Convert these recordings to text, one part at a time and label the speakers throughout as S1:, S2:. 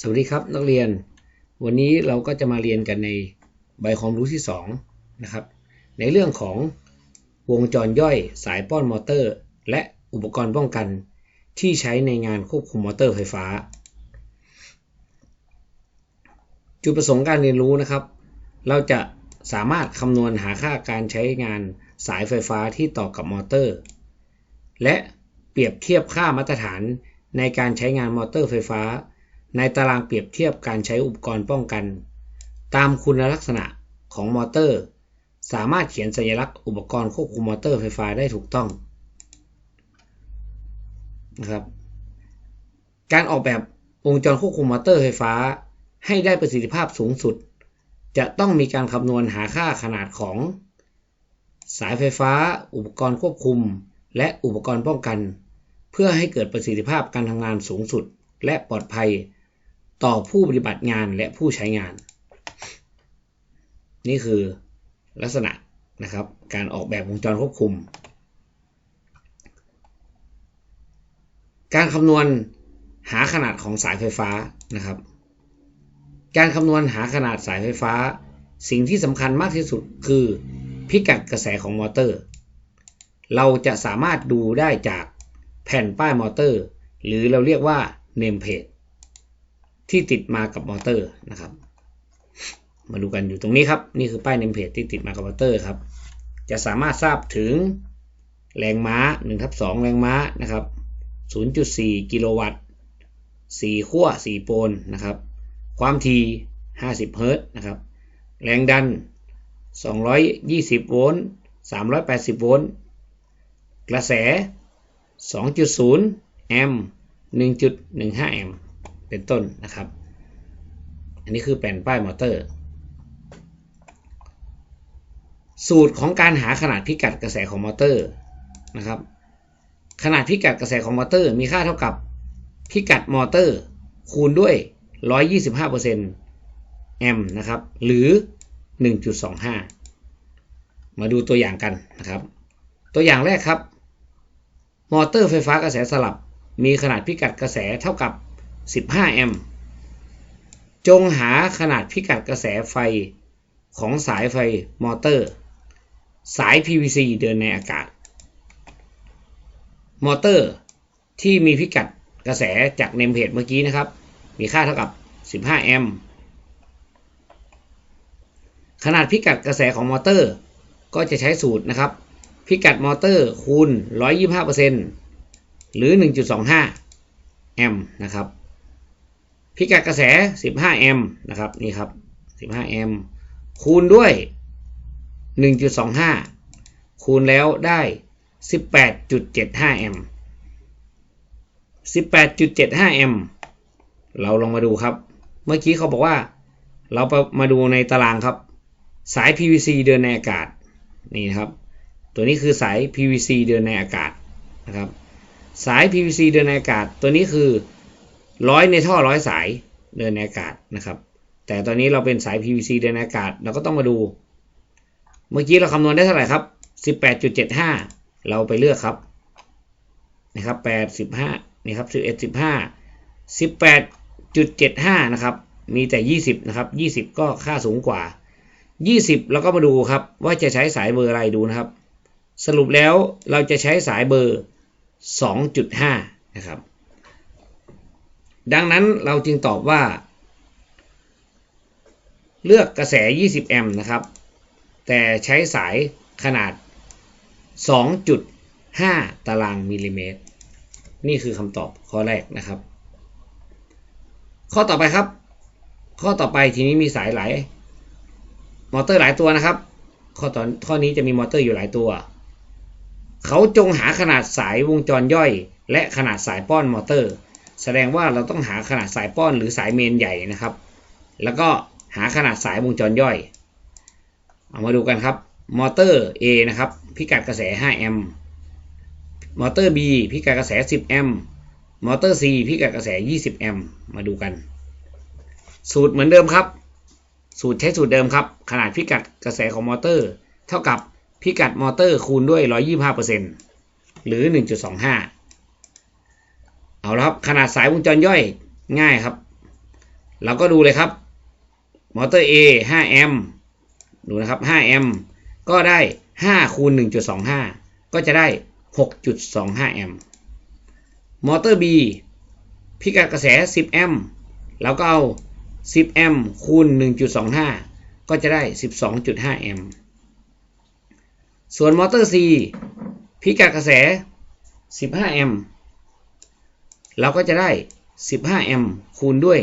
S1: สวัสดีครับนักเรียน วันนี้เราก็จะมาเรียนกันในใบความรู้ที่2นะครับในเรื่องของวงจรย่อยสายป้อนมอเตอร์ และอุปกรณ์ป้องกันที่ใช้ในงานควบคุมมอเตอร์ไฟฟ้า จุดประสงค์การเรียนรู้นะครับ เราจะสามารถคำนวณหาค่าการใช้งานสายไฟฟ้าที่ต่อกับมอเตอร์ และเปรียบเทียบค่ามาตรฐานในการใช้งานมอเตอร์ไฟฟ้า ในตารางเปรียบเทียบการใช้อุปกรณ์ป้องกัน ตามคุณลักษณะของมอเตอร์ สามารถเขียนสัญลักษณ์อุปกรณ์ควบคุมมอเตอร์ไฟฟ้าได้ถูกต้องนะครับการออกแบบวงจรควบคุมมอเตอร์ไฟฟ้า ให้ได้ประสิทธิภาพสูงสุด จะต้องมีการคำนวณหาค่าขนาดของ สายไฟฟ้า อุปกรณ์ควบคุม และอุปกรณ์ป้องกัน เพื่อให้เกิดประสิทธิภาพการทำงานสูงสุด และปลอดภัย ต่อผู้ปฏิบัติงานและผู้ใช้งาน นี่คือลักษณะนะครับ การออกแบบวงจรควบคุม การคำนวณหาขนาดของสายไฟฟ้านะครับ การคำนวณหาขนาดสายไฟฟ้า สิ่งที่สำคัญมากที่สุดคือพิกัดกระแสของมอเตอร์ เราจะสามารถดูได้จากแผ่นป้ายมอเตอร์ หรือเราเรียกว่าเนมเพจ ที่ติดมากับมอเตอร์นะครับ มาดูกันอยู่ตรงนี้ครับ นี่คือป้ายเนมเพจที่ติดมากับมอเตอร์ครับ จะสามารถทราบถึงแรงม้า1ทับ2แรงม้านะครับ 0.4 กิโลวัตต์4ขั้ว4โปลนะครับ ความถี่50 เฮิรตซ์นะครับ แรงดัน 220 โวลต์ 380 โวลต์ กระแส 2.0 แอมป์ 1.15 แอมป์ เป็นต้นนะครับ อันนี้คือแผ่นป้ายมอเตอร์ สูตรของการหาขนาดพิกัดกระแสของมอเตอร์นะครับ ขนาดพิกัดกระแสของมอเตอร์ มีค่าเท่ากับพิกัดมอเตอร์ คูณด้วย 125%แอมป์นะครับ หรือ 1.25 มาดูตัวอย่างกันนะครับ ตัวอย่างแรกครับ มอเตอร์ไฟฟ้ากระแสสลับมีขนาดพิกัดกระแสเท่ากับ 15 แอมป์จงหาขนาดพิกัดกระแสไฟของสายไฟมอเตอร์ สาย PVC เดินในอากาศ มอเตอร์ที่มีพิกัดกระแสจากเนมเพจเมื่อกี้นะครับ มีค่าเท่ากับ 15 แอมป์ขนาดพิกัดกระแสของมอเตอร์ ก็จะใช้สูตรนะครับ พิกัดมอเตอร์คูณ 125%หรือ 1.25 แอมป์นะครับ พิกัดกระแส 15 แอมป์นะครับนี่ครับ 15 แอมป์คูณด้วย 1.25 คูณแล้วได้ 18.75 แอมป์18.75 แอมป์เราลองมาดูครับ เมื่อกี้เขาบอกว่าเรามาดูในตารางครับ สาย PVC เดินในอากาศนี่นะครับตัวนี้คือสาย PVC เดินในอากาศนะครับสาย PVC เดินในอากาศ ตัวนี้คือ ร้อยในท่อร้อยสายเดินในอากาศนะครับ แต่ตอนนี้เราเป็นสาย PVC เดินในอากาศเราก็ต้องมาดู เมื่อกี้เราคำนวณได้เท่าไหร่ครับ 18.75 เราไปเลือกครับนะครับ85นี่ครับ11 15 18.75 นะครับ มีแต่ 20 นะครับ 20 ก็ค่าสูงกว่า 20 เราก็มาดูครับ ว่าจะใช้สายเบอร์อะไรดูนะครับ สรุปแล้วเราจะใช้สายเบอร์ 2.5 นะครับ ดังนั้นเราจึงตอบว่า เลือกกระแส 20 แอมป์นะครับ แต่ใช้สายขนาด 2.5 ตารางมิลลิเมตร นี่คือคำตอบข้อแรกนะครับ ข้อต่อไปครับ ข้อต่อไปทีนี้มีสายหลายมอเตอร์หลายตัวนะครับ ข้อตอนข้อนี้จะมีมอเตอร์อยู่หลายตัว เขาจงหาขนาดสายวงจรย่อย และขนาดสายป้อนมอเตอร์ แสดงว่าเราต้องหาขนาดสายป้อนหรือสายเมนใหญ่นะครับ แล้วก็หาขนาดสายวงจรย่อย เอามาดูกันครับ มอเตอร์ A นะครับ พิกัดกระแส 5 แอมป์ มอเตอร์ B พิกัดกระแส 10 แอมป์ มอเตอร์ C พิกัดกระแส 20 แอมป์ มาดูกัน สูตรเหมือนเดิมครับ สูตรใช้สูตรเดิมครับ ขนาดพิกัดกระแสของมอเตอร์ เท่ากับพิกัดมอเตอร์คูณด้วย 125%หรือ 1.25 เอาละครับขนาดสายวงจรย่อยง่ายครับ เราก็ดูเลยครับมอเตอร์ A 5แอมป์ดูนะครับ5แอมก็ได้5คูณ1.25 ก็จะได้ 6.25 แอมป์มอเตอร์ B พิกัดกระแส 10 แอมป์เราก็เอา 10 แอมป์คูณ 1.25 ก็จะได้ 12.5 แอมป์ส่วนมอเตอร์ C พิกัดกระแส 15 แอมป์ เราก็จะได้ 15 แอมป์คูณด้วย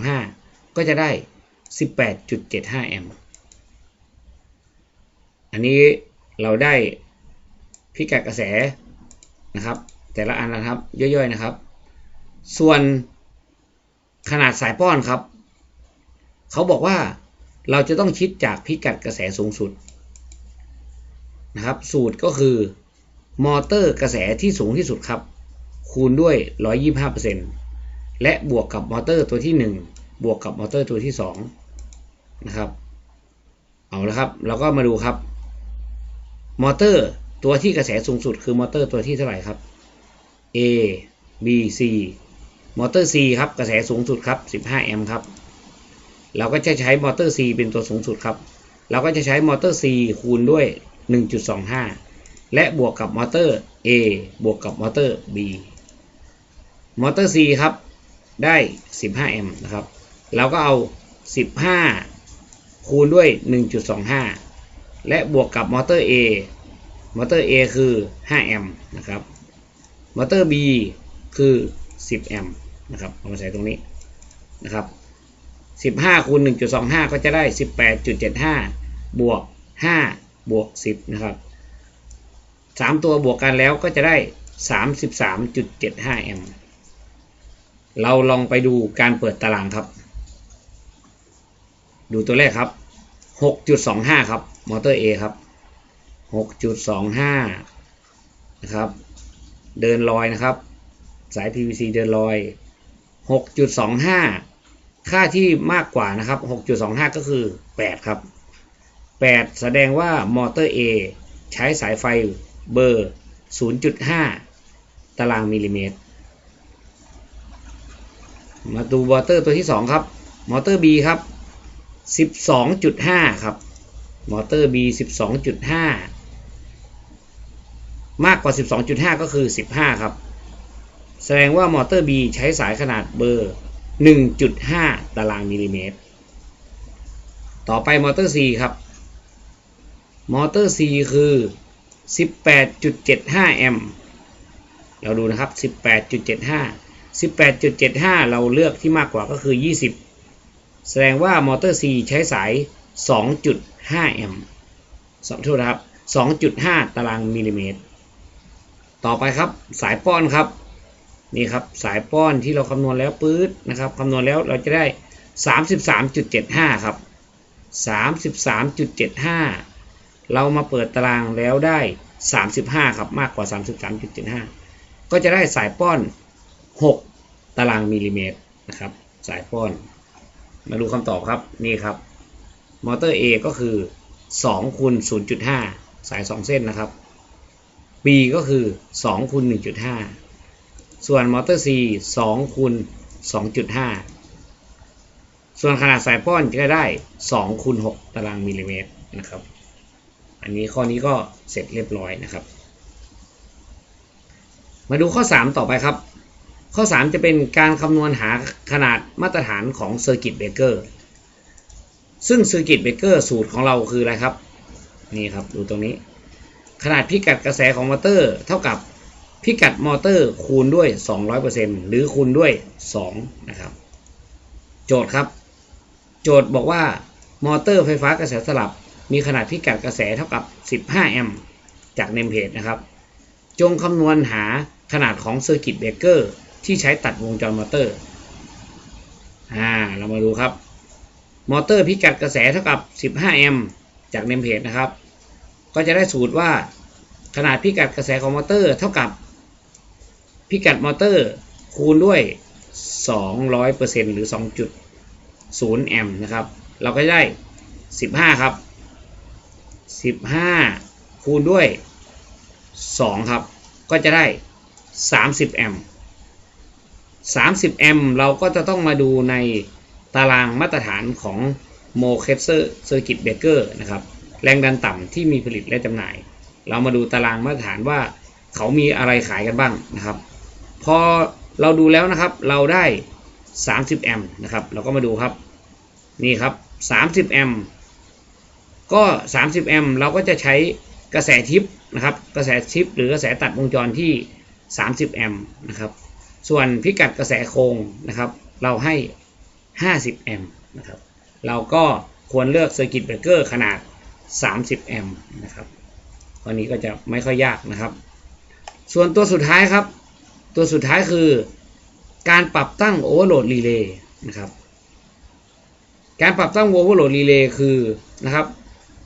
S1: 1.25 ก็จะได้ 18.75 แอมป์อันนี้เราได้พิกัดกระแสนะครับ แต่ละอันนะครับย่อยๆนะครับ ส่วนขนาดสายป้อนครับ เขาบอกว่าเราจะต้องคิดจากพิกัดกระแสสูงสุดนะครับ สูตรก็คือมอเตอร์กระแสที่สูงที่สุดครับ คูณด้วย 125%และบวกกับมอเตอร์ตัวที่ 1 บวกกับมอเตอร์ตัวที่ 2 นะครับ เอาละครับ เราก็มาดูครับ มอเตอร์ตัวที่กระแสสูงสุดคือมอเตอร์ตัวที่เท่าไหร่ครับ A B C มอเตอร์ C ครับ กระแสสูงสุดครับ 15 แอมป์ครับ เราก็จะใช้มอเตอร์ C เป็นตัวสูงสุดครับ เราก็จะใช้มอเตอร์ C คูณด้วย 1.25 และบวกกับมอเตอร์ A บวกกับมอเตอร์ B มอเตอร์ C ครับ ได้ 15แอมป์นะครับ เราก็เอา 15 คูณด้วย 1.25 และบวกกับมอเตอร์ A มอเตอร์ A คือ 5 แอมป์นะครับ มอเตอร์ B คือ 10 แอมป์นะครับ เอามาใส่ตรงนี้นะครับ 15 คูณ 1.25 ก็จะได้ 18.75 บวก 5 บวก 10 นะครับ 3 ตัวบวกกันแล้วก็จะได้ 33.75 แอมป์ เราลองไปดูการเปิดตารางครับ ดูตัวแรกครับ 6.25 ครับ มอเตอร์ A ครับ 6.25 นะครับ เดินลอยนะครับ สาย PVC เดินลอย 6.25 ค่าที่มากกว่านะครับ 6.25 ก็คือ 8 ครับ 8 แสดงว่ามอเตอร์ A ใช้สายไฟเบอร์ 0.5 ตารางมิลลิเมตร มาดูมอเตอร์ตัวที่ 2 ครับ มอเตอร์ B ครับ 12.5 ครับ มอเตอร์ B 12.5 มากกว่า 12.5 ก็คือ 15 ครับ แสดงว่ามอเตอร์ B ใช้สายขนาดเบอร์ 1.5 ตารางมิลลิเมตร ต่อไปมอเตอร์ C ครับ มอเตอร์ C คือ 18.75 แอมป์ เราดูนะครับ 18.75 18.75 เราเลือกที่มากกว่าก็คือ 20 แสดงว่ามอเตอร์ C ใช้สาย 2.5 แอมป์สองโทษนะครับ 2.5 ตารางมิลลิเมตร ต่อไปครับสายป้อนครับ นี่ครับสายป้อนที่เราคำนวณแล้วปื๊ดนะครับคำนวณแล้วเราจะได้ 33.75 ครับ 33.75 เรามาเปิดตารางแล้วได้ 35 ครับ มากกว่า 33.75 ก็จะได้สายป้อน 6 ตารางมิลลิเมตรนะครับ สายป้อน มาดูคำตอบครับ นี่ครับ มอเตอร์ A ก็คือ2คูณ0.5 สาย 2 เส้นนะครับ B ก็คือ2คูณ1.5 ส่วนมอเตอร์ C 2คูณ2.5 ส่วนขนาดสายป้อนจะได้2คูณ6ตารางมิลลิเมตรนะครับ อันนี้ข้อนี้ก็เสร็จเรียบร้อยนะครับ มาดูข้อ 3 ต่อไปครับ ข้อ 3 จะเป็นการคำนวณหาขนาดมาตรฐานของเซอร์กิตเบรกเกอร์ซึ่งเซอร์กิตเบรกเกอร์สูตรของเราคืออะไรครับ นี่ครับดูตรงนี้ ขนาดพิกัดกระแสของมอเตอร์ เท่ากับพิกัดมอเตอร์คูณด้วย 200%หรือคูณด้วย 2 นะครับ โจทย์ครับ โจทย์บอกว่ามอเตอร์ไฟฟ้ากระแสสลับ มีขนาดพิกัดกระแสเท่ากับ 15 แอมป์จากเนมเพจนะครับ จงคำนวณหาขนาดของเซอร์กิตเบรกเกอร์ ที่ใช้ตัดวงจรมอเตอร์ อ่า เรามาดูครับ มอเตอร์พิกัดกระแสเท่ากับ 15 แอมป์จากเนมเพจนะครับ ก็จะได้สูตรว่าขนาดพิกัดกระแสของมอเตอร์เท่ากับพิกัดมอเตอร์คูณด้วย 200%หรือ 2.0 แอมป์นะครับ เราก็ได้ 15 ครับ 15 คูณด้วย 2 ครับ ก็จะได้ 30 แอมป์ 30 แอมป์เราก็จะต้องมาดูในตารางมาตรฐานของโมเคเซอร์เซอร์กิตเบเกอร์นะครับแรงดันต่ำที่มีผลิตและจำหน่าย เรามาดูตารางมาตรฐานว่าเขามีอะไรขายกันบ้างนะครับ พอเราดูแล้วนะครับเราได้ 30 แอมป์นะครับเราก็มาดูครับนี่ครับ 30 แอมป์ก็ 30 แอมป์เราก็จะใช้กระแสทิปนะครับกระแสทิปหรือกระแสตัดวงจรที่ 30 แอมป์นะครับ ส่วนพิกัดกระแสโคงนะครับ เราให้ 50 แอมป์นะครับ เราก็ควรเลือกเซอร์กิตเบรกเกอร์ขนาด 30 แอมป์นะครับวันนี้ก็จะไม่ค่อยยากนะครับ ส่วนตัวสุดท้ายครับ ตัวสุดท้ายคือการปรับตั้งโอเวอร์โหลดรีเลย์นะครับ การปรับตั้งโอเวอร์โหลดรีเลย์คือนะครับ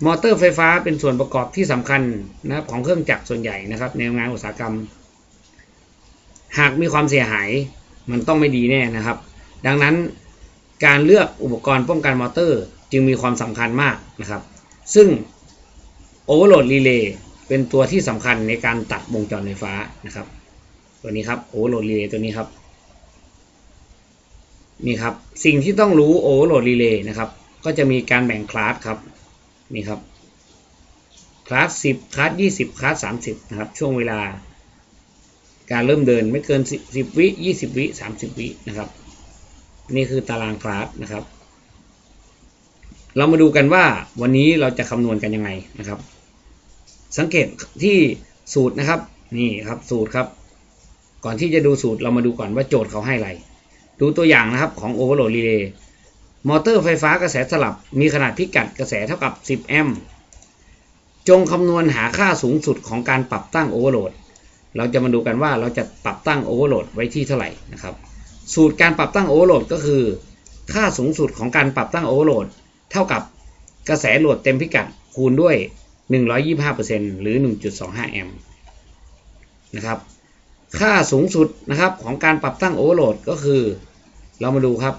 S1: มอเตอร์ไฟฟ้าเป็นส่วนประกอบที่สำคัญนะครับของเครื่องจักรส่วนใหญ่นะครับในงานอุตสาหกรรม หากมีความเสียหายมันต้องไม่ดีแน่นะครับ ดังนั้นการเลือกอุปกรณ์ป้องกันมอเตอร์จึงมีความสำคัญมากนะครับ ซึ่ง Overload Relay เป็นตัวที่สำคัญในการตัดวงจรไฟฟ้านะครับ ตัวนี้ครับ Overload Relay ตัวนี้ครับนี่ครับ สิ่งที่ต้องรู้ Overload Relay นะครับ ก็จะมีการแบ่งคลาสครับนี่ครับคลาส10คลาส20คลาส30นะครับช่วงเวลา การเริ่มเดินไม่เกิน 10 วิ 20 วิ 30 วินะครับ นี่คือตารางคลาสนะครับ เรามาดูกันว่าวันนี้เราจะคำนวณกันยังไงนะครับ สังเกตที่สูตรนะครับนี่ครับสูตรครับ ก่อนที่จะดูสูตรเรามาดูก่อนว่าโจทย์เขาให้อะไร ดูตัวอย่างนะครับของ Overload Relay มอเตอร์ไฟฟ้ากระแสสลับมีขนาดพิกัดกระแสเท่ากับ 10 แอมป์จงคำนวณหาค่าสูงสุดของการปรับตั้ง Overload เร เราจะมาดูกันว่าเราจะปรับตั้ง Overload ไว้ที่เท่าไหร่นะครับ สูตรการปรับตั้ง Overload ก็คือ ค่าสูงสุดของการปรับตั้ง Overload เท่ากับกระแสโหลดเต็มพิกัดคูณด้วย 125%หรือ 1.25 แอมป์นะครับค่าสูงสุดนะครับของการปรับตั้ง Overload ก็คือ เรามาดูครับ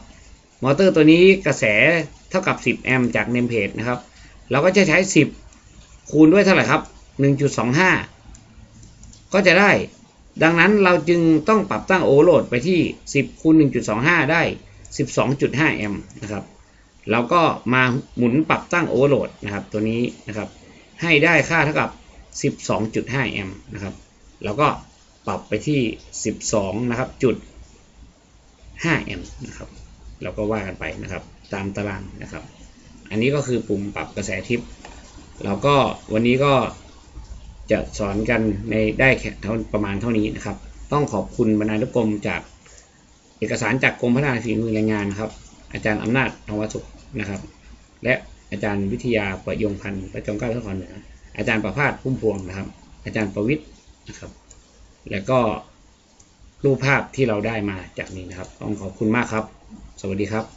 S1: มอเตอร์ตัวนี้กระแสเท่ากับ 10 แอมป์จากเนมเพจนะครับ เราก็จะใช้ 10 คูณด้วยเท่าไหร่ครับ 1.25 ก็จะได้ ดังนั้นเราจึงต้องปรับตั้งโอเวอร์โหลดไปที่ 10คูณ1.25 ได้ 12.5 แอมป์นะครับเราก็มาหมุนปรับตั้งโอเวอร์โหลดนะครับตัวนี้นะครับให้ได้ค่าเท่ากับ 12.5 แอมป์นะครับเราก็ปรับไปที่ 12 นะครับจุด 5 แอมป์นะครับเราก็ว่ากันไปนะครับตามตารางนะครับ อันนี้ก็คือปุ่มปรับกระแสทิปเราก็วันนี้ก็ จะสอนกันในได้แค่เท่าประมาณเท่านี้นะครับ ต้องขอบคุณบรรณาธิกรมจากเอกสารจากกรมพัฒนาฝีมือแรงงานครับ อาจารย์อำนาจทองวัสุขนะครับ และอาจารย์วิทยาประยงพันธ์ประจงเก้าพระนครเหนืออาจารย์ประภาสพุ่มพวงนะครับ อาจารย์ประวิทย์นะครับ แล้วก็รูปภาพที่เราได้มาจากนี้นะครับ ต้องขอบคุณมากครับ สวัสดีครับ